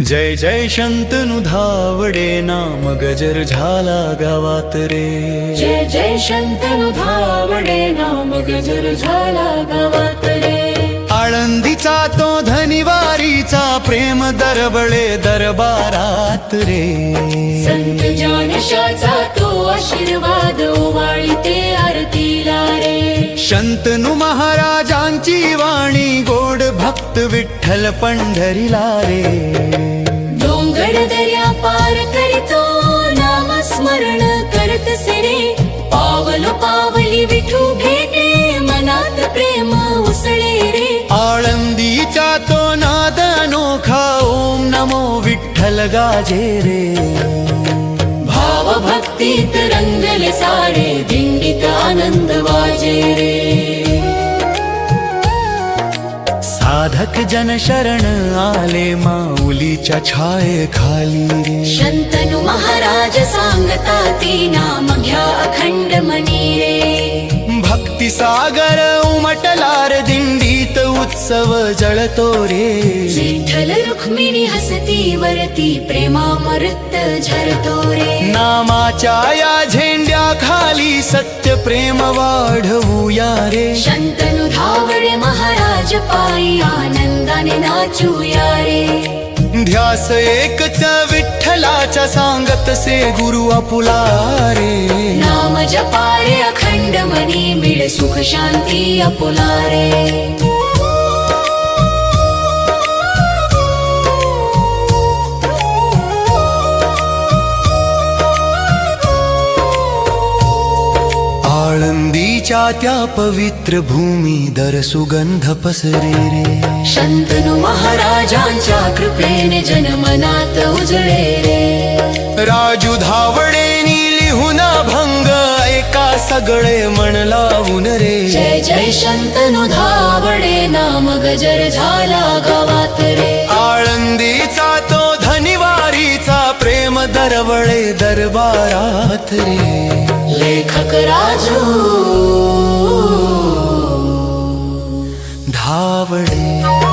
जय जय शंतनु धावडे नाम गजर झाला गावात रे. जय जय शंतनु धावडे नाम गजर झाला गावात रे. आळंदीचा तो धनिवारीचा प्रेम दरबळे दरबारात रे. संत जानशाचा तो आशीर्वाद ओवाळी ते आरतीला रे. शंतनु महाराजांची वाणी भक्त विठ्ठल पंढरीला रे. डोंगर दर्या पार करीतो नाम स्मरण करत सिरे. पावलो पावली विठू भेटे मनात प्रेम उसळे रे. आळंदीचा तो नाद अनोखा ओम नमो विठ्ठल गाजे रे. भाव भक्तीत रंगले सारे दिंडीत आनंद साधक जन शरण आले माऊलीच्या छाये खाली रे. शंतनु महाराज सांगता ती नाम घ्या अखंड मनी रे. भक्ती सागर उमटलार दिंडीत उत्सव जळतो रे. विठ्ठल रुक्मिणी हसती वरती प्रेमामृत झरतो रे. नामाच्या या झेंड्या खाली सत्य प्रेम वाढवूया रे. शंतनु महाराज पायी आनंदाने नाचूया रे. ध्यास एकच विठ्ठलाच्या सांगत से गुरु आपुला रे. नाम जपारे अखंड मनी मिळ सुख शांती अपुला रे. आळंदीच्या त्या पवित्र भूमी दर सुगंध पसरे रे. शंतनु महाराजांच्या कृपेने जनमनात उजळे रे. राजू धावडेनी लिहून भंग ऐका सगळे मन लावून रे. जय जय शंतनु धावडे नाम गजर झाला गावात रे. आळंदीचा तो धनिवारीचा प्रेम दरवळे दरबारात रे. लेखक राजू yeah.